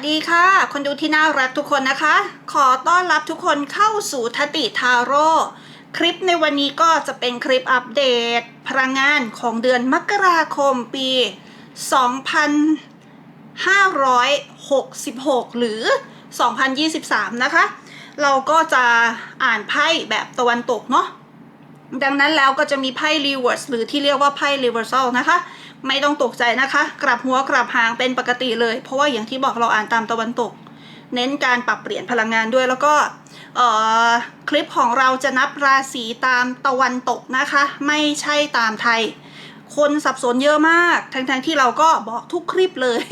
สวัสดีค่ะ คนดูที่น่ารักทุกคนนะคะ ขอต้อนรับทุกคนเข้าสู่ทติทาโร่คลิปในวันนี้ก็จะเป็นคลิปอัปเดต พลังงานของเดือนมกราคมปี 2566 หรือ 2023 นะคะ เราก็จะอ่านไพ่แบบตะวันตกเนาะดังนั้นแล้วก็จะมีไพ่ reverse หรือที่เรียกว่าไพ่ reversal นะคะ ไม่ต้องตกใจนะคะ กลับหัวกลับหางเป็นปกติเลย เพราะว่าอย่างที่บอกเราอ่านตามตะวันตก เน้นการปรับเปลี่ยนพลังงานด้วยแล้วก็คลิปของเราจะนับราศีตามตะวันตกนะคะ ไม่ใช่ตามไทย คนสับสนเยอะมาก ทั้งๆที่เราก็บอกทุกคลิปเลย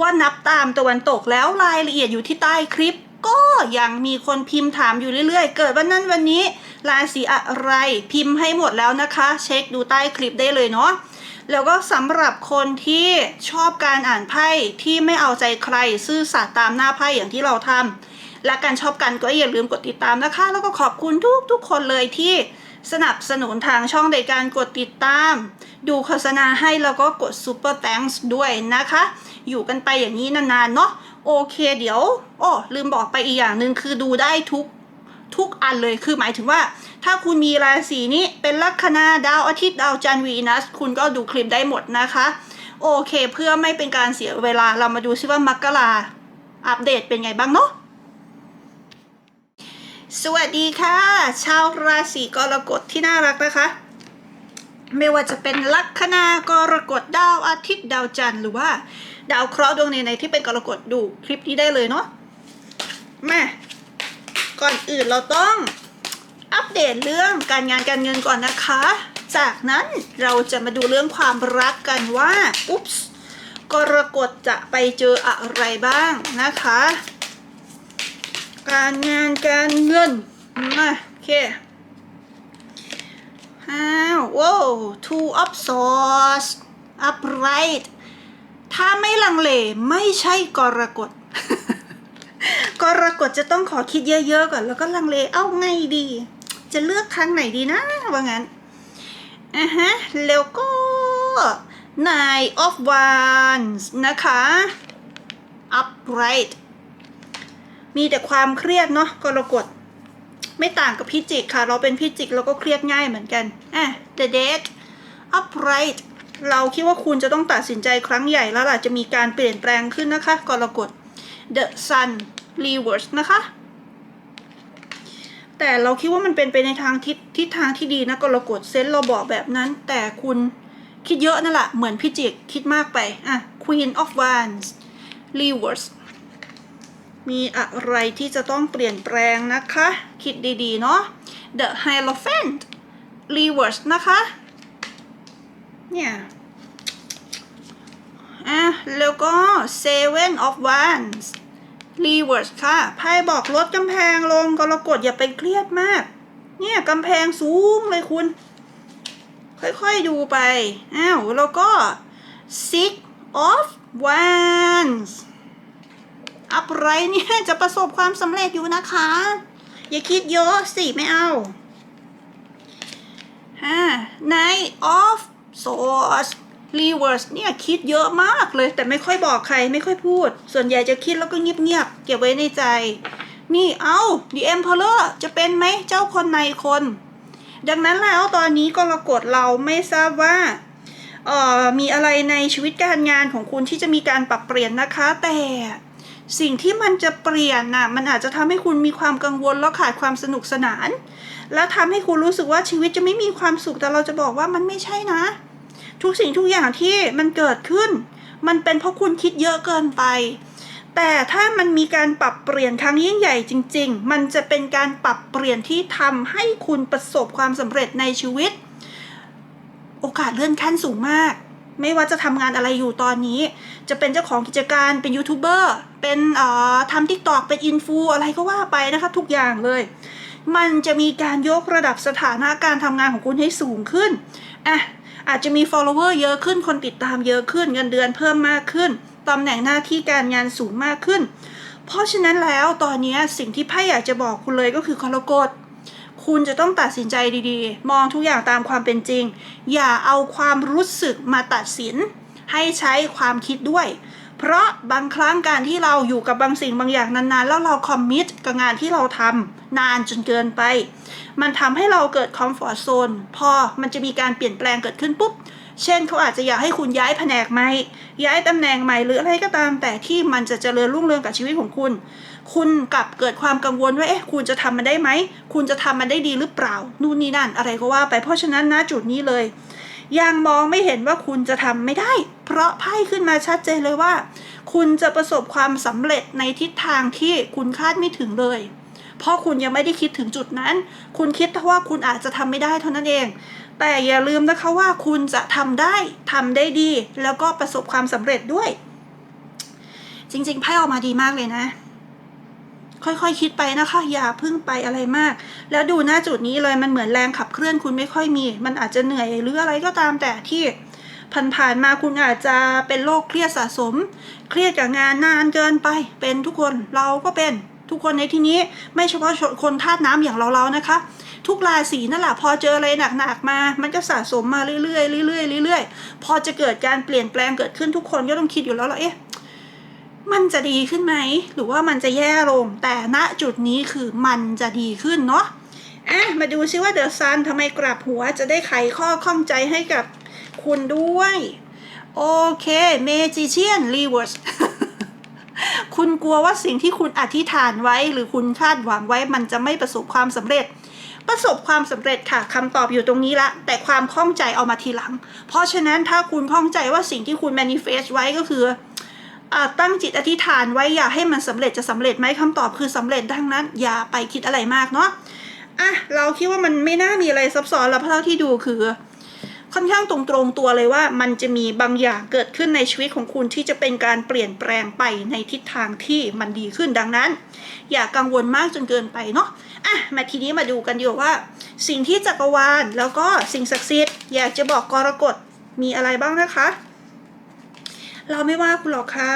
ว่านับตามตะวันตกแล้วรายละเอียดอยู่ที่ใต้คลิป ก็ยังมีคนพิมพ์ถามอยู่เรื่อยๆ เกิดวันนั้นวันนี้ราศีอะไรพิมพ์ให้หมดแล้วนะคะ เช็คดูใต้คลิปได้เลยเนาะ แล้วก็สำหรับคนที่ชอบการอ่านไพ่ที่ไม่เอาใจใครซื่อสัตย์ตามหน้าไพ่อย่างที่เราทำและการชอบกันก็อย่าลืมกดติดตามนะคะ แล้วก็ขอบคุณทุกทุกคนเลยที่สนับสนุนทางช่องในการกดติดตาม ดูโฆษณาให้แล้วก็กด Super Thanks ด้วยนะคะ อยู่กันไปอย่างนี้นานๆเนาะโอเคเดี๋ยว โอ้ลืมบอกไปอีกอย่างหนึ่งคือดูได้ทุก ทุกอันเลยคือหมายถึงว่า ถ้าคุณมีราศีนี้เป็นลัคนาดาวอาทิตย์ดาวจันทร์วีนัส คุณก็ดูคลิปได้หมดนะคะ โอเค เพื่อไม่เป็นการเสียเวลาเรามาดูซิว่ามกราอัปเดตเป็นไงบ้างเนาะสวัสดีค่ะ ชาวราศีกรกฎที่น่ารักนะคะ ไม่ว่าจะเป็นลัคนากรกฎดาวอาทิตย์ดาวจันทร์หรือว่า ดาวเคราะห์ดวงไหนที่เป็นกรกฎดูคลิปนี้ได้เลยเนาะแม่ ก่อนอื่นเราต้องอัปเดตเรื่องการงานการเงินก่อนนะคะ จากนั้นเราจะมาดูเรื่องความรักกันว่าอุ๊ปส์กรกฎจะไปเจออะไรบ้างนะคะ การงานการเงินมาโอเคอ้าวว้าว two of swords upright ถ้าไม่ลังเลไม่ใช่กรกฎ กรกฎจะต้องขอคิดเยอะๆก่อน แล้วก็ลังเลเอ้าไงดี จะเลือกครั้งไหนดีนะว่างั้นอะฮะแล้วก็ Nine of Wands นะคะ upright มีแต่ความเครียดเนาะกรกฎไม่ต่างกับพิจิกค่ะ เราเป็นพิจิกเราก็เครียดง่ายเหมือนกันอะ The Dead upright เราคิดว่าคุณจะต้องตัดสินใจครั้งใหญ่แล้วล่ะ จะมีการเปลี่ยนแปลงขึ้นนะคะ กรกฎ The Sun Reverse นะคะ แต่เราคิดว่ามันเป็นไปในทางทิศทิศทางที่ดีนะกรกฎเซนส์เราบอกแบบนั้น แต่คุณคิดเยอะนั่นแหละเหมือนพี่จิกคิดมากไป อะ Queen of Wands Reverse มีอะไรที่จะต้องเปลี่ยนแปลงนะคะ คิดดีๆ เนาะ The Hierophant Reverse นะคะ เนี่ย อะ แล้วก็ Seven of Wands Reverse ค่ะไพ่บอกลดกำแพงลงกรกฎอย่าไปเครียดมาก เนี่ยกำแพงสูงเลยคุณ ค่อยๆดูไป อ้าว แล้วก็ Six of Wands อัพไรเนี่ยจะประสบความสำเร็จอยู่นะคะ อย่าคิดเยอะสิไม่เอาฮ่า Nine of Swords Reverse เนี่ยคิดเยอะมากเลย แต่ไม่ค่อยบอกใครไม่ค่อยพูด ส่วนใหญ่จะคิดแล้วก็เงียบๆเก็บไว้ในใจ นี่เอา The Emperor จะเป็นไหมเจ้าคนในคน ดังนั้นแล้วตอนนี้กรกฎเราไม่ทราบว่าเอ่อมีอะไรในชีวิตการงานของคุณที่จะมีการปรับเปลี่ยนนะคะ แต่สิ่งที่มันจะเปลี่ยนน่ะมันอาจจะทำให้คุณมีความกังวลแล้วขาดความสนุกสนาน และทำให้คุณรู้สึกว่าชีวิตจะไม่มีความสุขแต่เราจะบอกว่ามันไม่ใช่นะ ทุกสิ่งทุกอย่างที่มันเกิดขึ้น มันเป็นเพราะคุณคิดเยอะเกินไป แต่ถ้ามันมีการปรับเปลี่ยนครั้งยิ่งใหญ่จริง ๆ มันจะเป็นการปรับเปลี่ยนที่ทำให้คุณประสบความสำเร็จในชีวิต โอกาสเลื่อนขั้นสูงมากไม่ว่าจะทำงานอะไรอยู่ตอนนี้ จะเป็นเจ้าของกิจการ เป็นยูทูบเบอร์ เป็นเอ่อทำทิกตอกเป็นอินฟูอะไรก็ว่าไปนะคะทุกอย่างเลย มันจะมีการยกระดับสถานะการทำงานของคุณให้สูงขึ้น อะ อาจจะมี follower เยอะขึ้น คนติดตามเยอะขึ้น เงินเดือนเพิ่มมากขึ้นตำแหน่งหน้าที่การงานสูงมากขึ้น เพราะฉะนั้นแล้วตอนนี้สิ่งที่ไพ่อยากจะบอกคุณเลยก็คือกรกฎคุณจะต้องตัดสินใจดีๆ มองทุกอย่างตามความเป็นจริง อย่าเอาความรู้สึกมาตัดสิน ให้ใช้ความคิดด้วย เพราะบางครั้งการที่เราอยู่กับบางสิ่งบางอย่างนานๆ แล้วเราคอมมิตกับงานที่เราทำนานจนเกินไป มันทำให้เราเกิดคอมฟอร์ z โซนพอมันจะมีการเปลี่ยนแปลงเกิดขึ้นปุ๊บ เช่นเขาอาจจะอยากให้คุณย้ายแผนกใหม่ ย้ายตำแหน่งใหม่หรืออะไรก็ตาม แต่ที่มันจะเจริญรุ่งเรืองกับชีวิตของคุณ คุณกลับเกิดความกังวลว่าเอ๊ะคุณจะทำมันได้ไหม คุณจะทำมันได้ดีหรือเปล่า นู่นนี่นั่นอะไรก็ว่าไปเพราะฉะนั้นนะจุดนี้เลย ยังมองไม่เห็นว่าคุณจะทำไม่ได้ เพราะไพ่ขึ้นมาชัดเจนเลยว่า คุณจะประสบความสำเร็จในทิศทางที่คุณคาดไม่ถึงเลย เพราะคุณยังไม่ได้คิดถึงจุดนั้น คุณคิดว่าคุณอาจจะทำไม่ได้เท่านั้นเอง แต่อย่าลืมนะคะว่าคุณจะทำได้ทำได้ดี แล้วก็ประสบความสำเร็จด้วย จริงๆไพ่ออกมาดีมากเลยนะ ค่อยๆคคิดไปนะคะ อย่าพึ่งไปอะไรมาก แล้วดูหน้าจุดนี้เลยมันเหมือนแรงขับเคลื่อนคุณไม่ค่อยมี มันอาจจะเหนื่อยหรืออะไรก็ตามแต่ที่ผ่านๆมาคุณอาจจะเป็นโรคเครียดสะสม เครียดกับงานนานเกินไป เป็นทุกคนเราก็เป็นทุกคนในที่นี้ไม่เฉพาะคนธาตุน้ำอย่างเราๆนะคะ ทุกราศีนั่นแหละพอเจออะไรหนักๆมา มันก็สะสมมาเรื่อยๆเรื่อยๆเรื่อยๆพอจะเกิดการเปลี่ยนแปลงเกิดขึ้นทุกคนก็ต้องคิดอยู่แล้วว่าเอ๊ะ มันจะดีขึ้นไหม หรือว่ามันจะแย่ลง แต่ณจุดนี้คือมันจะดีขึ้นเนาะอะมาดูซิว่าเดอะซันทำไมกลับหัวจะได้ไขข้อข้องใจให้กับคุณด้วย โอเคเมจิเชียนรีเวิร์สคุณกลัวว่าสิ่งที่คุณอธิษฐานไว้ หรือคุณคาดหวังไว้มันจะไม่ประสบความสำเร็จ ประสบความสำเร็จค่ะคำตอบอยู่ตรงนี้ละ แต่ความข้องใจเอามาทีหลัง เพราะฉะนั้นถ้าคุณข้องใจว่าสิ่งที่คุณ manifest ไว้ก็คือ ตั้งจิตอธิษฐานไว้อย่าให้มันสำเร็จจะสำเร็จไหมคำตอบคือสำเร็จดังนั้น อย่าไปคิดอะไรมากเนาะอะเราคิดว่ามันไม่น่ามีอะไรซับซ้อนแล้วเพราะเท่าที่ดูคือ ค่อนข้างตรงๆตัวเลยว่า มันจะมีบางอย่างเกิดขึ้นในชีวิตของคุณที่จะเป็นการเปลี่ยนแปลงไปในทิศทางที่มันดีขึ้นดังนั้น อย่ากังวลมากจนเกินไปเนาะอะมาทีนี้มาดูกันดีกว่าว่าสิ่งที่จักรวาลแล้วก็สิ่งศักดิ์สิทธิ์อยากจะบอกกรกฎมีอะไรบ้างนะคะ เราไม่ว่าคุณหรอกค่ะ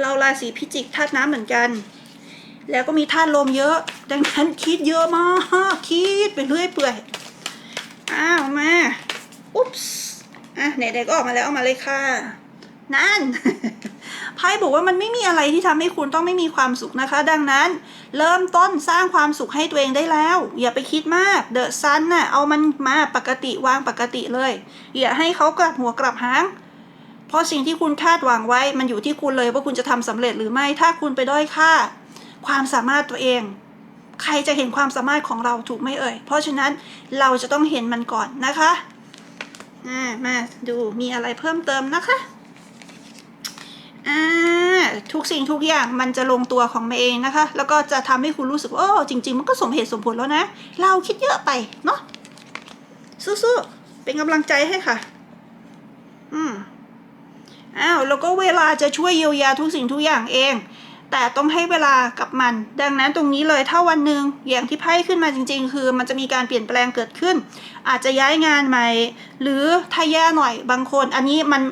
เราราศีพิจิกธาตุน้ำเหมือนกัน แล้วก็มีธาตุลมเยอะ ดังนั้นคิดเยอะมาก คิดไปเรื่อยเปื่อย อ้าวมา อุ๊ปส์อะไหนๆก็ออกมาแล้วออกมาเลยค่ะ นั่นไพ่บอกว่ามันไม่มีอะไรที่ทำให้คุณต้องไม่มีความสุขนะคะ ดังนั้น เริ่มต้นสร้างความสุขให้ตัวเองได้แล้ว อย่าไปคิดมากเดอะซันน่ะเอามันมาปกติวางปกติเลย อย่าให้เขากลับหัวกลับหาง ราะสิ่งที่คุณคาดหวังไว้ มันอยู่ที่คุณเลยว่าคุณจะทำสำเร็จหรือไม่ ถ้าคุณไปด้อยค่า ความสามารถตัวเอง ใครจะเห็นความสามารถของเราถูกไหมเอ่ย เพราะฉะนั้นเราจะต้องเห็นมันก่อนนะคะอ่ามาดูมีอะไรเพิ่มเติมนะคะอ่าทุกสิ่งทุกอย่างมันจะลงตัวของมันเองนะคะ แล้วก็จะทำให้คุณรู้สึกว่าโอ้จริง ๆ มันก็สมเหตุสมผลแล้วนะ เราคิดเยอะไปเนาะสู้ๆเป็นกำลังใจให้ค่ะ อืม อ้าวแล้วก็เวลาจะช่วยเยียวยาทุกสิ่งทุกอย่างเอง แต่ต้องให้เวลากับมัน ดังนั้นตรงนี้เลยถ้าวันหนึ่งอย่างที่ไพ่ขึ้นมาจริง ๆ คือ มันจะมีการเปลี่ยนแปลงเกิดขึ้น อาจจะย้ายงานใหม่ หรือถ้าแย่หน่อยบางคน อันนี้มัน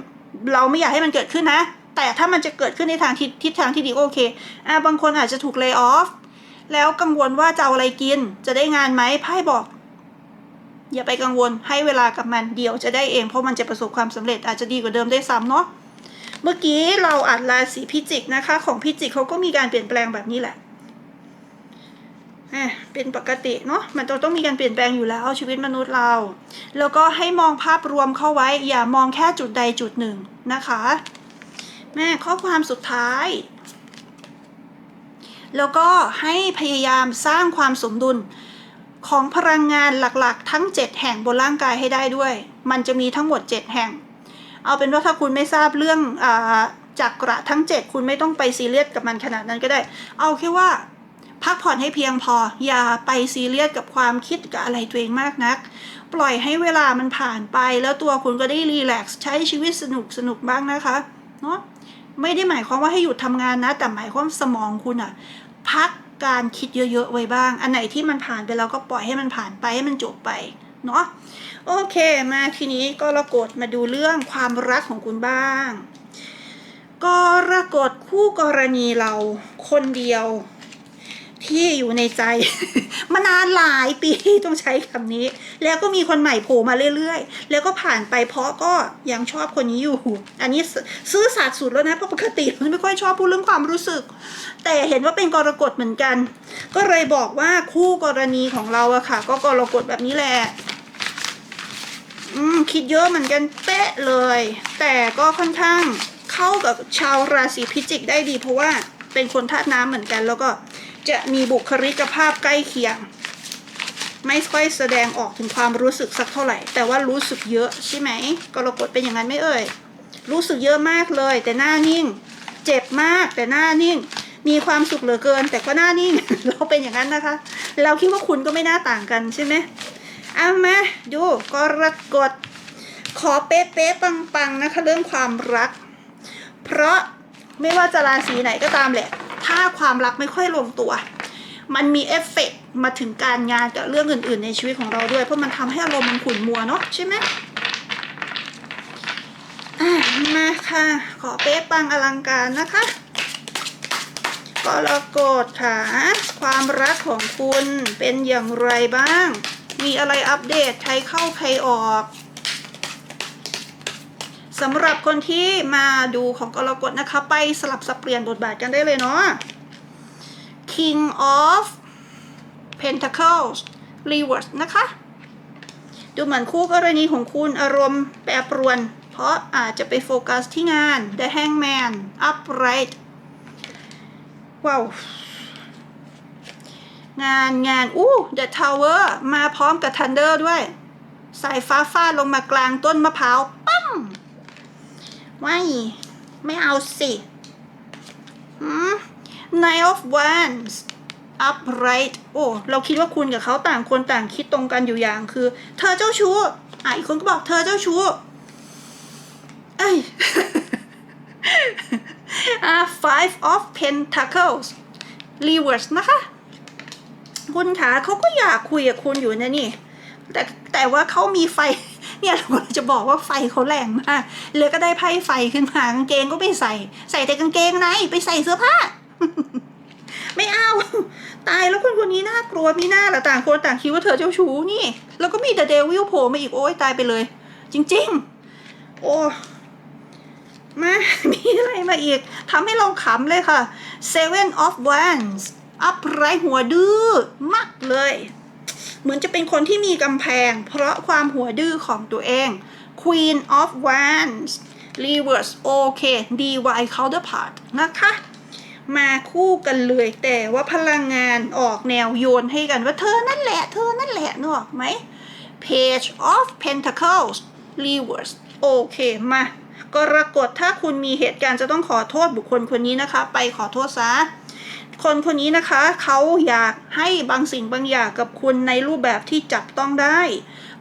เราไม่อยากให้มันเกิดขึ้นนะ แต่ถ้ามันจะเกิดขึ้นในทางทิศททางที่ดีโอเคอ่าบางคนอาจจะถูกเลิกออฟแล้วกังวลว่าจะเอาอะไรกิน จะได้งานไหมไพ่บอกอย่าไปกังวลให้เวลากับมันเดี๋ยวจะได้เองเพราะมันจะประสบความสำเร็จอาจจะดีกว่าเดิมได้ซ้ำเนาะ เมื่อกี้เราอ่านราศีพิจิกนะคะ ของพิจิกเขาก็มีการเปลี่ยนแปลงแบบนี้แหละอ่เป็นปกติเนาะมันต้องต้องมีการเปลี่ยนแปลงอยู่แล้วชีวิตมนุษย์เรา แล้วก็ให้มองภาพรวมเข้าไว้ อย่ามองแค่จุดใดจุดหนึ่งนะคะ แม่ข้อความสุดท้าย แล้วก็ให้พยายามสร้างความสมดุลของพลังงานหลักๆ ทั้ง 7 แห่งบนร่างกายให้ได้ด้วย มันจะมีทั้งหมด 7 แห่ง เอาเป็นว่าถ้าคุณไม่ทราบเรื่องอาจักระทั้ง 7 คุณไม่ต้องไปซีเรียสกับมันขนาดนั้นก็ได้ เอาแค่ว่า พักผ่อนให้เพียงพอ อย่าไปซีเรียสกับความคิดกับอะไรตัวเองมากนัก ปล่อยให้เวลามันผ่านไป แล้วตัวคุณก็ได้รีแลกซ์ใช้ชีวิตสนุกสนุกบ้างนะคะเนาะไม่ได้หมายความว่าให้หยุดทำงานนะ แต่หมายความสมองคุณอะพักการคิดเยอะๆไว้บ้าง อันไหนที่มันผ่านไปเราก็ปล่อยให้มันผ่านไปให้มันจบไป เนาะโอเคมาทีนี้ก็รกฎมาดูเรื่องความรักของคุณบ้างกรกฎคู่กรณีเราคนเดียว ที่อยู่ในใจ มานานหลายปีต้องใช้คำนี้ แล้วก็มีคนใหม่โผล่มาเรื่อยๆ แล้วก็ผ่านไปเพราะก็ยังชอบคนนี้อยู่ อันนี้ซซื่อสัตย์สุดแล้วนะเพราะปกติมันไม่ค่อยชอบพูดเรื่องความรู้สึก แต่เห็นว่าเป็นกรกฎเหมือนกัน ก็เลยบอกว่าคู่กรณีของเราอะค่ะ ก็กรกฎแบบนี้แหละ อืมคิดเยอะเหมือนกันเป๊ะเลย แต่ก็ค่อนข้างเข้ากับชาวราศีพิจิกได้ดี เพราะว่าเป็นคนธาตุน้ำเหมือนกัน แล้วก็จะมีบุคลิกภาพใกล้เคียง ไม่ค่อยแสดงออกถึงความรู้สึกสักเท่าไหร่ แต่ว่ารู้สึกเยอะใช่ไหมกรกฎเป็นอย่างนั้นไม่เอ่ย รู้สึกเยอะมากเลย แต่หน้านิ่ง เจ็บมากแต่หน้านิ่ง มีความสุขเหลือเกิน แต่ก็หน้านิ่ง เราเป็นอย่างนั้นนะคะ เราคิดว่าคุณก็ไม่น่าต่างกันใช่ไหม เอามาดูกรกฎขอเป๊ะๆปังๆนะคะเรื่องความรัก เพราะไม่ว่าจะราศีไหนก็ตามแหละ ถ้าความรักไม่ค่อยลงตัว มันมีเอฟเฟกต์มาถึงการงานกับเรื่องอื่น ๆ ในชีวิตของเราด้วย เพราะมันทำให้อารมณ์มันขุ่นมัวเนาะใช่ไหมอะมาค่ะ ขอเป๊ะปังอลังการนะคะกรกฎค่ะ ความรักของคุณเป็นอย่างไรบ้าง มีอะไรอัปเดตใครเข้าใครออกสำหรับคนที่มาดูของกรกฎนะคะ ไปสลับสับเปลี่ยนบทบาทกันได้เลยเนาะ King of Pentacles Reverse นะคะ ดูเหมือนคู่กรณีของคุณอารมณ์แปรปรวน เพราะอาจจะไปโฟกัสที่งาน The Hangman Upright ว้าว งานงานอู้ The Tower มาพร้อมกับ Thunder ด้วย สายฟ้าฟาดลงมากลางต้นมะพร้าวปั้มไม่ไม่เอาสิหืม Nine of Wands upright โอ้ เราคิดว่าคุณกับเขาต่างคนต่างคิดตรงกันอยู่อย่างคือ เธอเจ้าชู้ อะ อีกคนก็บอกเธอเจ้าชู้ เอ้ย อะ Five of Pentacles reverse นะคะ คุณขาเขาก็อยากคุยกับคุณอยู่นะนี่ แต่แต่ว่าเขามีไฟ เนี่ยเราจะบอกว่าไฟเขาแรงมากเลยก็ได้ไพ่ไฟขึ้นมากางเกงก็ไม่ใส่ ใส่แต่กางเกงในไปใส่เสื้อผ้า ไม่เอา ตายแล้วคนคนนี้น่ากลัวมีหน้าละต่างคนต่างคิดว่าเธอเจ้าชู้นี่ แล้วก็มีแต่เดวิลโผล่มาอีกโอ้ยตายไปเลย จริง ๆ โอ้มา มีอะไรมาอีกทำให้เราขำเลยค่ะ Seven of Wands อัพไรหัวดื้อมากเลย เหมือนจะเป็นคนที่มีกำแพง เพราะความหัวดื้อของตัวเอง Queen of Wands Reverse โอเค DY counterpart นะคะ มาคู่กันเลยแต่ว่าพลังงานออกแนวโยนให้กันว่าเธอนั่นแหละ เธอนั่นแหละนึกออกไหม Page of Pentacles Reverse โอเค มากรกฎถ้าคุณมีเหตุการณ์จะต้องขอโทษบุคคลคนนี้นะคะ ไปขอโทษซะ คนคนนี้นะคะเขาอยากให้บางสิ่งบางอย่างกับคุณในรูปแบบที่จับต้องได้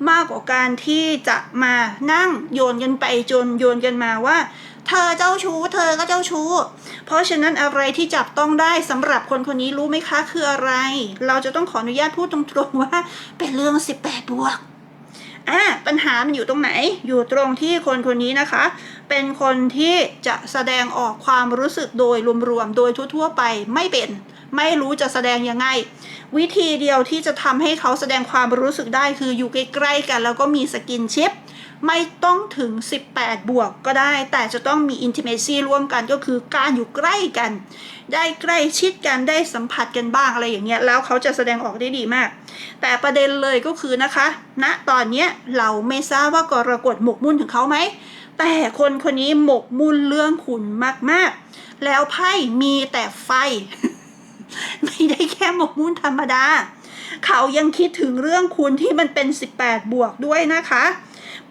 มากกว่าการที่จะมานั่งโยนกันไปจนโยนกันมาว่า เธอเจ้าชู้ เธอก็เจ้าชู้ เพราะฉะนั้นอะไรที่จับต้องได้สำหรับคนคนนี้รู้ไหมคะคืออะไร เราจะต้องขออนุญาตพูดตรงๆว่า เป็นเรื่อง 18 บวก อะปัญหามันอยู่ตรงไหน อยู่ตรงที่คนคนนี้นะคะ เป็นคนที่จะแสดงออกความรู้สึกโดยรวมๆ โดยทั่วๆไปไม่เป็น ไม่รู้จะแสดงยังไง วิธีเดียวที่จะทำให้เขาแสดงความรู้สึกได้คืออยู่ใกล้ๆกัน แล้วก็มีสกินชิปไม่ต้องถึง 18 บวกก็ได้ แต่จะต้องมี intimacy ร่วมกันก็คือการอยู่ใกล้กัน ได้ใกล้ชิดกันได้สัมผัสกันบ้างอะไรอย่างเงี้ยแล้วเขาจะแสดงออกได้ดีมาก แต่ประเด็นเลยก็คือนะคะณตอนเนี้ยเราไม่ทราบว่ากรกฎหมกมุ่นถึงเขาไหมแต่คนคนนี้หมกมุ่นเรื่องขุนมากๆ แล้วไพ่มีแต่ไฟ ไม่ได้แค่หมกมุ่นธรรมดา เขายังคิดถึงเรื่องคุณที่มันเป็น 18 บวกด้วยนะคะ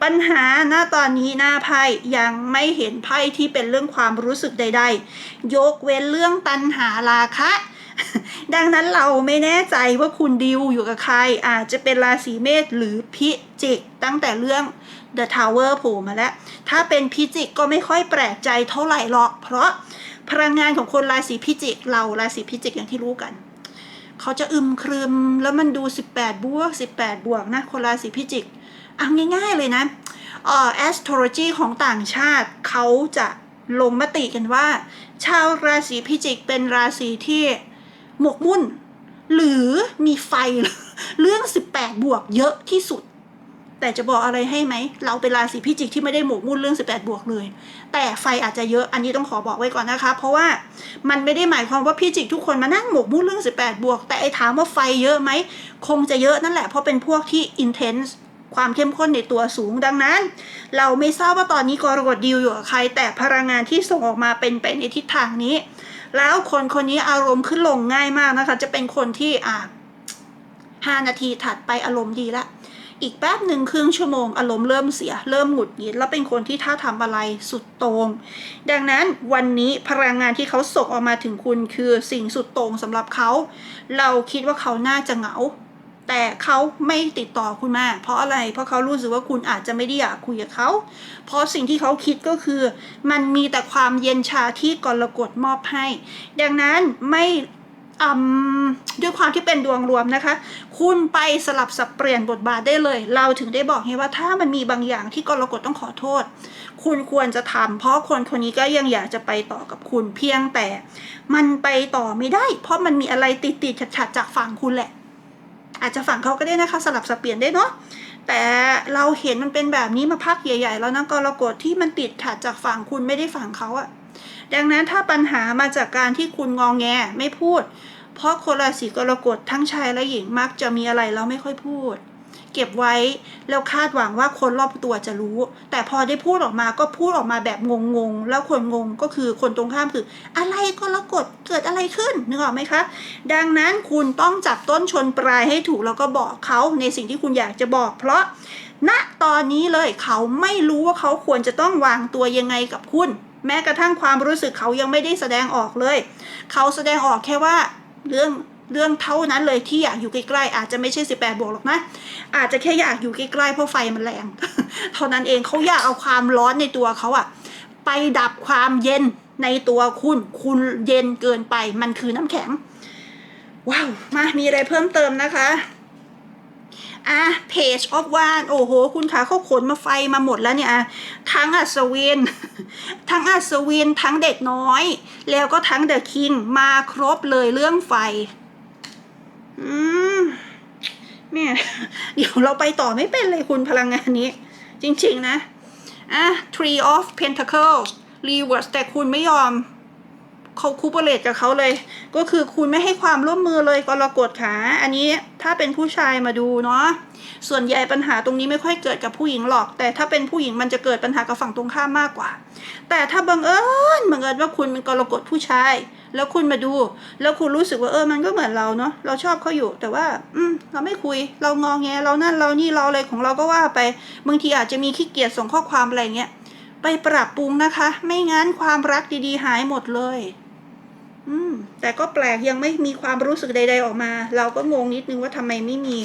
ปัญหาณตอนนี้หน้าไพ่ยังไม่เห็นไพ่ที่เป็นเรื่องความรู้สึกใด ๆ ยกเว้นเรื่องตันหาราคะ ดังนั้นเราไม่แน่ใจว่าคุณดิวอยู่กับใคร อาจจะเป็นราศีเมษหรือพิจิก ตั้งแต่เรื่อง The Tower โผล่มาแล้ว ถ้าเป็นพิจิกก็ไม่ค่อยแปลกใจเท่าไหร่หรอก เพราะพลังงานของคนราศีพิจิก เราราศีพิจิกอย่างที่รู้กันเขาจะอึมครึมแล้วมันดู 18 บวก 18 บวกนะคนราศีพิจิก เอาง่ายๆเลยนะเอ่อ astrology ของต่างชาติเขาจะลงมติกันว่า ชาวราศีพิจิกเป็นราศีที่หมกมุ่น หรือมีไฟเรื่อง 18 บวกเยอะที่สุด แต่จะบอกอะไรให้ไหม เราเป็นราศีพิจิกที่ไม่ได้หมกมุ่นเรื่อง 18 บวกเลย แต่ไฟอาจจะเยอะอันนี้ต้องขอบอกไว้ก่อนนะคะ เพราะว่ามันไม่ได้หมายความว่าพิจิกทุกคนมานั่งหมกมุ่นเรื่อง 18 บวก แต่ไอ้ถามว่าไฟเยอะไหมคงจะเยอะนั่นแหละเพราะเป็นพวกที่ intense ความเข้มข้นในตัวสูงดังนั้น เราไม่ทราบว่าตอนนี้กรกฎดีลอยู่กับใคร แต่พลังงานที่ส่งออกมาเป็นไปในทิศทางนี้ แล้วคนคนนี้อารมณ์ขึ้นลงง่ายมากนะคะ จะเป็นคนที่อ่าห้านาทีถัดไปอารมณ์ดีละอีกแป๊บหนึ่งครึ่งชั่วโมงอารมณ์เริ่มเสีย เริ่มหงุดหงิดแล้วเป็นคนที่ถ้าทำอะไรสุดโตง่งดังนั้นวันนี้พลังงานที่เขาส่งออกมาถึงคุณคือสิ่งสุดโต่งสำหรับเขา เราคิดว่าเขาน่าจะเหงา แต่เขาไม่ติดต่อคุณมา เพราะอะไร เพราะเขารู้สึกว่าคุณอาจจะไม่ได้อยากคุยกับเขา เพราะสิ่งที่เขาคิดก็คือ มันมีแต่ความเย็นชาที่กรกฎมอบให้ ดังนั้นไม่ด้วยความที่เป็นดวงรวมนะคะ คุณไปสลับสับเปลี่ยนบทบาทได้เลย เราถึงได้บอกให้ว่าถ้ามันมีบางอย่างที่กรกฎต้องขอโทษ คุณควรจะทำเพราะคนคนนี้ก็ยังอยากจะไปต่อกับคุณเพียงแต่ มันไปต่อไม่ได้ เพราะมันมีอะไรติดติดๆขัดๆจากฝั่งคุณแหละ อาจจะฝั่งเขาก็ได้นะคะ สลับสับเปลี่ยนได้เนาะแต่เราเห็นมันเป็นแบบนี้มาพักใหญ่ ๆ แล้วนะกรกฎที่มันติดขัดจากฝั่งคุณไม่ได้ฝั่งเขาอะดังนั้นถ้าปัญหามาจากการที่คุณงองแงไม่พูด เพราะคนราศีกรกฎทั้งชายและหญิงมักจะมีอะไรแล้วไม่ค่อยพูด เก็บไว้แล้วคาดหวังว่าคนรอบตัวจะรู้ แต่พอได้พูดออกมาก็พูดออกมาแบบงงๆ แล้วคนงงก็คือคนตรงข้ามคือ อะไรก็รกฎเกิดอะไรขึ้นนึกออกไหมคะดังนั้นคุณต้องจับต้นชนปลายให้ถูกแล้วก็บอกเขาในสิ่งที่คุณอยากจะบอก เพราะณตอนนี้เลยเขาไม่รู้ว่าเขาควรจะต้องวางตัวยังไงกับคุณ แม้กระทั่งความรู้สึกเขายังไม่ได้แสดงออกเลย เขาแสดงออกแค่ว่าเรื่อง เรื่องเท่านั้นเลยที่อยากอยู่ใกล้ๆอาจจะไม่ใช่ 18 บวกหรอกนะ อาจจะแค่อยากอยู่ใกล้ๆเพราะไฟมันแรง เท่านั้นเองเขาอยากเอาความร้อนในตัวเขาอะไปดับความเย็นในตัวคุณ คุณเย็นเกินไปมันคือน้ำแข็ง ว้าว มามีอะไรเพิ่มเติมนะคะอะ Page of One โอ้โห คุณขาเขาขนมาไฟมาหมดแล้วเนี่ยทั้งอัศวิน ทั้งอัศวิน ทั้งเด็กน้อย แล้วก็ทั้งเดอะคิงมาครบเลยเรื่องไฟ อืมแม่เดี๋ยวเราไปต่อไม่เป็นเลยคุณพลังงานนี้ จริง ๆ นะอะ Tree of Pentacles Reverse แต่คุณไม่ยอม เขาคูเปเลตกับเขาเลย ก็คือคุณไม่ให้ความร่วมมือเลยกรกฎขาอันนี้ถ้าเป็นผู้ชายมาดูเนาะส่วนใหญ่ปัญหาตรงนี้ไม่ค่อยเกิดกับผู้หญิงหรอก แต่ถ้าเป็นผู้หญิงมันจะเกิดปัญหากับฝั่งตรงข้ามมากกว่า แต่ถ้าบังเอิญบังเอิญว่าคุณเป็นกรกฎผู้ชาย แล้วคุณมาดู แล้วคุณรู้สึกว่าเออมันก็เหมือนเราเนาะเราชอบเขาอยู่ แต่ว่า อืมเราไม่คุย เรางองแงเรานั่นเรานี่เราอะไรของเราก็ว่าไปบางทีอาจจะมีขี้เกียจส่งข้อความอะไรเงี้ยไปปรับปรุงนะคะ ไม่งั้นความรักดีๆ หายหมดเลย อืม แต่ก็แปลกยังไม่มีความรู้สึกใด ๆ ออกมา เราก็งงนิดนึงว่าทำไมไม่มี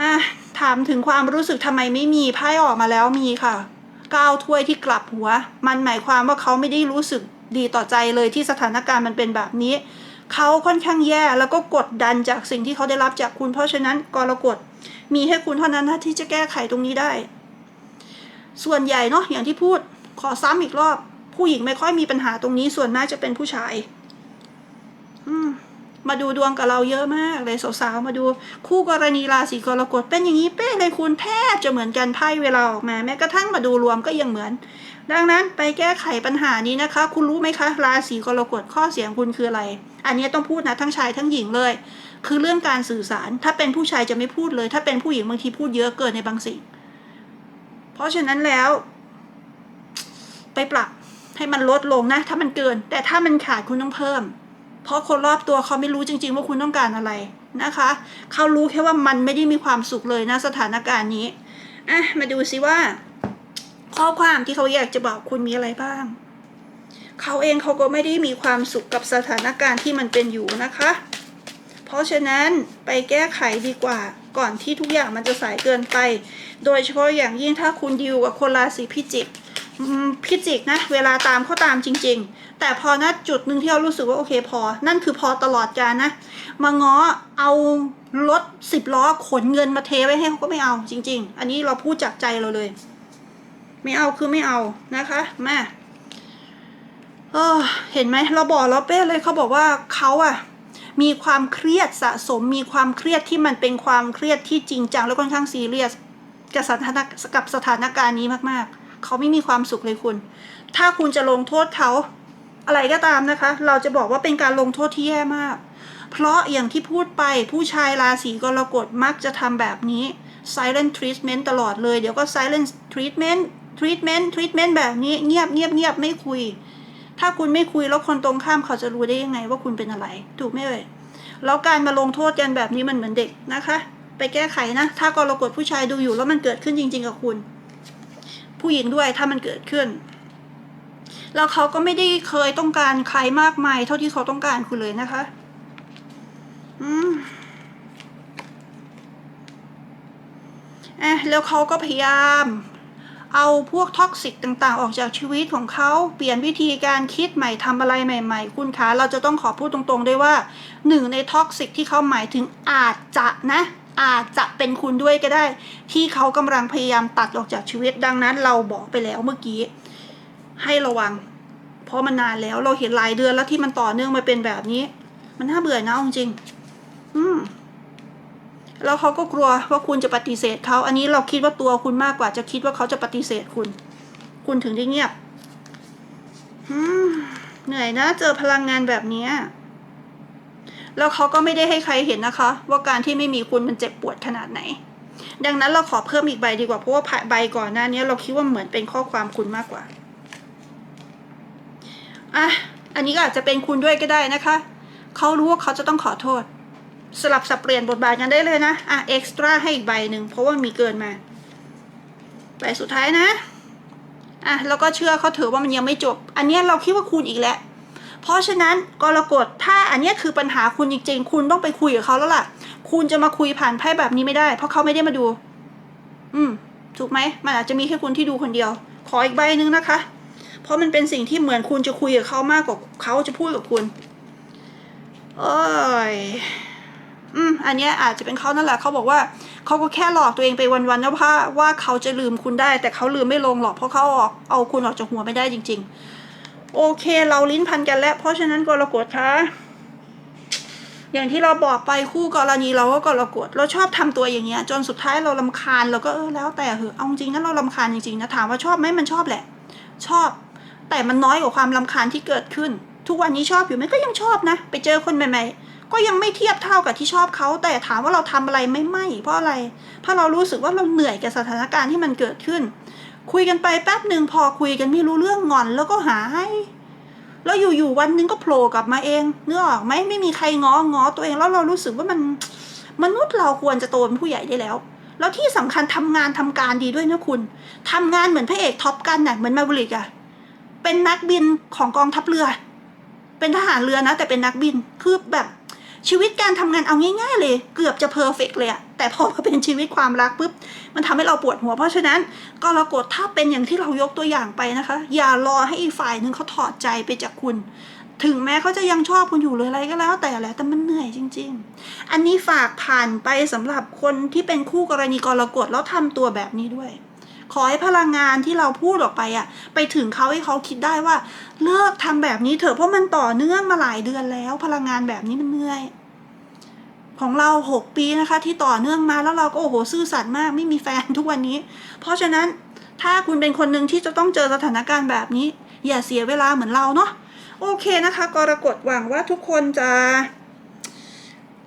อะถามถึงความรู้สึกทำไมไม่มีไพ่ออกมาแล้วมีค่ะก้าวถ้วยที่กลับหัว มันหมายความว่าเขาไม่ได้รู้สึกดีต่อใจเลยที่สถานการณ์มันเป็นแบบนี้ เขาค่อนข้างแย่แล้วก็กดดันจากสิ่งที่เขาได้รับจากคุณ เพราะฉะนั้นกรกฎมีให้คุณเท่านั้นนะที่จะแก้ไขตรงนี้ได้ ส่วนใหญ่เนาะอย่างที่พูดขอซ้ำอีกรอบ ผู้หญิงไม่ค่อยมีปัญหาตรงนี้ส่วนมากจะเป็นผู้ชายอมมาดูดวงกับเราเยอะมากเลยสาวๆมาดูคู่กรณีราศีกรกฎเป็นอย่างนี้เป๊ะเลยคุณแทบจะเหมือนกันไพ่เวลาออกมาแม้กระทั่งมาดูรวมก็ยังเหมือน ดังนั้นไปแก้ไขปัญหานี้นะคะ คุณรู้ไหมคะ ราศีกรกฎข้อเสียงคุณคืออะไร อันนี้ต้องพูดนะทั้งชายทั้งหญิงเลย คือเรื่องการสื่อสาร ถ้าเป็นผู้ชายจะไม่พูดเลย ถ้าเป็นผู้หญิงบางทีพูดเยอะเกินในบางสิ่ง เพราะฉะนั้นแล้ว ไปปรับ ให้มันลดลงนะ ถ้ามันเกิน แต่ถ้ามันขาดคุณต้องเพิ่ม เพราะคนรอบตัวเขาไม่รู้จริง ๆ ว่าคุณต้องการอะไรนะคะ เขารู้แค่ว่ามันไม่ได้มีความสุขเลยนะสถานการณ์นี้อะมาดูซิว่า ข้อความที่เขาอยากจะบอกคุณมีอะไรบ้าง เขาเองเขาก็ไม่ได้มีความสุขกับสถานการณ์ที่มันเป็นอยู่นะคะ เพราะฉะนั้นไปแก้ไขดีกว่าก่อนที่ทุกอย่างมันจะสายเกินไป โดยเฉพาะอย่างยิ่งถ้าคุณดิวกับคนราศีพิจิก พิจิกนะ เวลาตามเขาตามจริง ๆ แต่พอณจุดหนึ่งที่เรารู้สึกว่าโอเคพอ นั่นคือพอตลอดการนะ มาง้อเอารถสิบล้อขนเงินมาเทไว้ให้เขาก็ไม่เอาจริง ๆ อันนี้เราพูดจากใจเราเลย ไม่เอาคือไม่เอานะคะมาเออเห็นไหมเราบอกเราเป้เลยเขาบอกว่าเขาอะมีความเครียดสะสม มีความเครียดที่มันเป็นความเครียดที่จริงจังและค่อนข้างซีเรียสกับสถานกับสถานการณ์นี้มากๆ เขาไม่มีความสุขเลยคุณ ถ้าคุณจะลงโทษเขาอะไรก็ตามนะคะ เราจะบอกว่าเป็นการลงโทษที่แย่มาก เพราะอย่างที่พูดไปผู้ชายราศีกรกฎมักจะทำแบบนี้ silent treatment ตลอดเลย เดี๋ยวก็ silent treatment treatment treatment แบบนี้เงียบเงียบเงียบไม่คุย ถ้าคุณไม่คุยแล้วคนตรงข้ามเขาจะรู้ได้ยังไงว่าคุณเป็นอะไร ถูกไหมเอ่ยแล้วการมาลงโทษกันแบบนี้มันเหมือนเด็กนะคะ ไปแก้ไขนะ ถ้ากรกฎผู้ชายดูอยู่แล้วมันเกิดขึ้นจริง ๆ กับคุณ ผู้หญิงด้วยถ้ามันเกิดขึ้น แล้วเขาก็ไม่ได้เคยต้องการใครมากมาย เท่าที่เขาต้องการคุณเลยนะคะ อืมอะแล้วเขาก็พยายามเอาพวกท็อกซิกต่างๆ ออกจากชีวิตของเขาเปลี่ยนวิธีการคิดใหม่ทำอะไรใหม่ ๆ คุณคะ เราจะต้องขอพูดตรงๆด้วยว่าหนึ่งในท็อกซิกที่เขาหมายถึงอาจจะนะ อาจจะเป็นคุณด้วยก็ได้ ที่เขากำลังพยายามตัดออกจากชีวิต ดังนั้นเราบอกไปแล้วเมื่อกี้ ให้ระวัง เพราะมันนานแล้วเราเห็นหลายเดือนแล้วที่มันต่อเนื่องมาเป็นแบบนี้ มันน่าเบื่อนะเอาจริงอืมแล้วเขาก็กลัวว่าคุณจะปฏิเสธเขาอันนี้เราคิดว่าตัวคุณมากกว่าจะคิดว่าเขาจะปฏิเสธคุณ คุณถึงได้เงียบเหนื่อยนะ เจอพลังงานแบบนี้ แล้วเขาก็ไม่ได้ให้ใครเห็นนะคะ ว่าการที่ไม่มีคุณมันเจ็บปวดขนาดไหน ดังนั้นเราขอเพิ่มอีกใบดีกว่าเพราะว่าใบก่อนหน้านี้เราคิดว่าเหมือนเป็นข้อความคุณมากกว่าอะอันนี้ก็อาจจะเป็นคุณด้วยก็ได้นะคะเขารู้ว่าเขาจะต้องขอโทษ สลับสับเปลี่ยนบทบาทกันได้เลยนะอะเอ็กซ์ตร้าให้อีกใบหนึ่งเพราะว่ามีเกินมาใบสุดท้ายนะอะแล้วก็เชื่อเขาเถอะว่ามันยังไม่จบ อันเนี้ยเราคิดว่าคุณอีกแล้ว เพราะฉะนั้นกรกฎถ้าอันนี้คือปัญหาคุณจริงๆ คุณต้องไปคุยกับเขาแล้วล่ะ คุณจะมาคุยผ่านไพ่แบบนี้ไม่ได้ เพราะเขาไม่ได้มาดู อืม ถูกไหมมันอาจจะมีแค่คุณที่ดูคนเดียว ขออีกใบหนึ่งนะคะ เพราะมันเป็นสิ่งที่เหมือนคุณจะคุยกับเขามากกว่าเขาจะพูดกับคุณเอ้ยอืม อันนี้อาจจะเป็นเขานั่นแหละเขาบอกว่าเขาก็แค่หลอกตัวเองไปวันๆนะว่าว่าเขาจะลืมคุณได้ แต่เขาลืมไม่ลงหรอกเพราะเขาออกเอาคุณออกจากหัวไม่ได้จริง ๆ โอเค เราลิ้นพันกันแล้ว เพราะฉะนั้นกรกฎคะอย่างที่เราบอกไปคู่กรณีเราก็กรกฎเราชอบทำตัวอย่างเงี้ย จนสุดท้ายเราลำคาญเราก็เออแล้วแต่เหอะเอาจริงนะเราลำคาญจริงๆนะถามว่าชอบไหมมันชอบแหละ ชอบ แต่มันน้อยกว่าความลำคาญที่เกิดขึ้น ทุกวันนี้ชอบอยู่ไหมก็ยังชอบนะ ไปเจอคนใหม่ๆ ก็ยังไม่เทียบเท่ากับที่ชอบเขา แต่ถามว่าเราทำอะไรไม่ไม่เพราะอะไร เพราะเรารู้สึกว่าเราเหนื่อยกับสถานการณ์ที่มันเกิดขึ้น คุยกันไปแป๊บหนึ่งพอคุยกันไม่รู้เรื่องงอนแล้วก็หายแล้วอยู่ๆวันนึงก็โผล่กลับมาเองเนื้อออกไหมไม่มีใครง้อง้อตัวเองแล้วเรารู้สึกว่ามันมนุษย์เราควรจะโตเป็นผู้ใหญ่ได้แล้ว แล้วที่สำคัญทำงานทำการดีด้วยนะคุณทำงานเหมือนพระเอกท็อปกันน่ะเหมือนมาบริกอะเป็นนักบินของกองทัพเรือ เป็นทหารเรือนะ แต่เป็นนักบินคือแบบ ชีวิตการทำงานเอาง่ายๆเลย เกือบจะเพอร์เฟกเลยอะแต่พอมาเป็นชีวิตความรักปุ๊บมันทำให้เราปวดหัว เพราะฉะนั้นก็รากดถ้าเป็นอย่างที่เรายกตัวอย่างไปนะคะ อย่ารอให้อีกฝ่ายหนึ่งเขาถอดใจไปจากคุณ ถึงแม้เขาจะยังชอบคุณอยู่เลยอะไรก็แล้ว แต่แหละแต่มันเหนื่อยจริง ๆ อันนี้ฝากผ่านไปสำหรับคนที่เป็นคู่กรณีกรกฎแล้วทำตัวแบบนี้ด้วย ขอให้พลังงานที่เราพูดออกไปอะไปถึงเขาให้เขาคิดได้ว่า เลิกทำแบบนี้เถอะเพราะมันต่อเนื่องมาหลายเดือนแล้ว พลังงานแบบนี้มันเหนื่อย ของเราหกปีนะคะ ที่ต่อเนื่องมาแล้วเราก็โอ้โหซื่อสัตย์มากไม่มีแฟนทุกวันนี้ เพราะฉะนั้นถ้าคุณเป็นคนหนึ่งที่จะต้องเจอสถานการณ์แบบนี้ อย่าเสียเวลาเหมือนเราเนาะโอเคนะคะกรกฎหวังว่าทุกคนจะ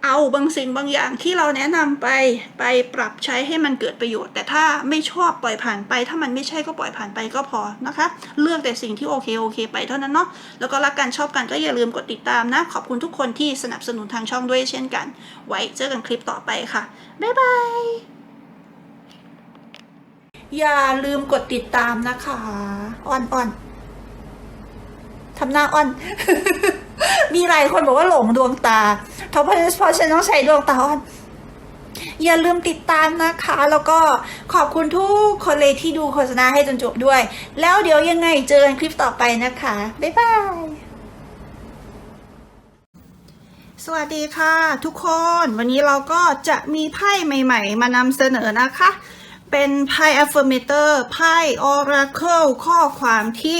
เอาบางสิ่งบางอย่างที่เราแนะนำไปไปปรับใช้ให้มันเกิดประโยชน์ แต่ถ้าไม่ชอบปล่อยผ่านไป ถ้ามันไม่ใช่ก็ปล่อยผ่านไปก็พอนะคะ เลือกแต่สิ่งที่โอเคโอเค ไปเท่านั้นเนาะแล้วก็รักกันชอบกันก็อย่าลืมกดติดตามนะ ขอบคุณทุกคนที่สนับสนุนทางช่องด้วยเช่นกัน ไว้เจอกันคลิปต่อไปค่ะ บ๊ายบายอย่าลืมกดติดตามนะคะอ่อนอ่อนทำหน้าอ่อน มีหลายคนบอกว่าหลงดวงตาเพราะเพราะฉันต้องใช้ดวงตาอ่อนอย่าลืมติดตามนะคะ แล้วก็ขอบคุณทุกคนเลยที่ดูโฆษณาให้จนจบด้วย แล้วเดี๋ยวยังไงเจอกันคลิปต่อไปนะคะ บ๊ายบาย สวัสดีค่ะทุกคน วันนี้เราก็จะมีไพ่ใหม่ ๆ มานำเสนอนะคะ เป็นไพ่ affirmator ไพ่ oracle ข้อความที่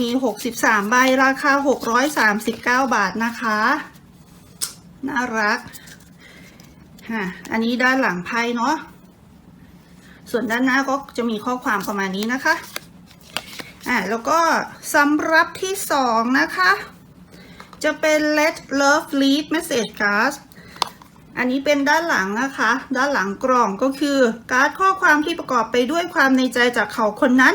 มี 63 ใบ ราคา 639 บาทนะคะ น่ารักฮะอันนี้ด้านหลังไพ่เนาะ ส่วนด้านหน้าก็จะมีข้อความประมาณนี้นะคะ อ่าแล้วก็สำหรับที่สองนะคะ จะเป็น let love lead message card อันนี้เป็นด้านหลังนะคะ ด้านหลังกล่องก็คือ การ์ดข้อความที่ประกอบไปด้วยความในใจจากเขาคนนั้น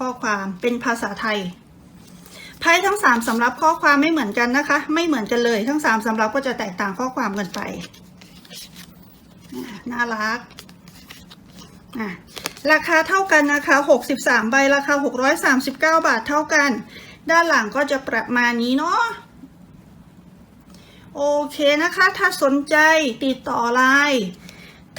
ข้อความเป็นภาษาไทยไพ่ทั้งสามสำรับข้อความไม่เหมือนกันนะคะ ไม่เหมือนกันเลยทั้งสามสำรับก็จะแตกต่างข้อความกันไปน่ารักราคาเท่ากันนะคะ 63 ใบราคา 639 บาทเท่ากัน ด้านหลังก็จะประมาณนี้เนาะโอเคนะคะ ถ้าสนใจติดต่อไลน์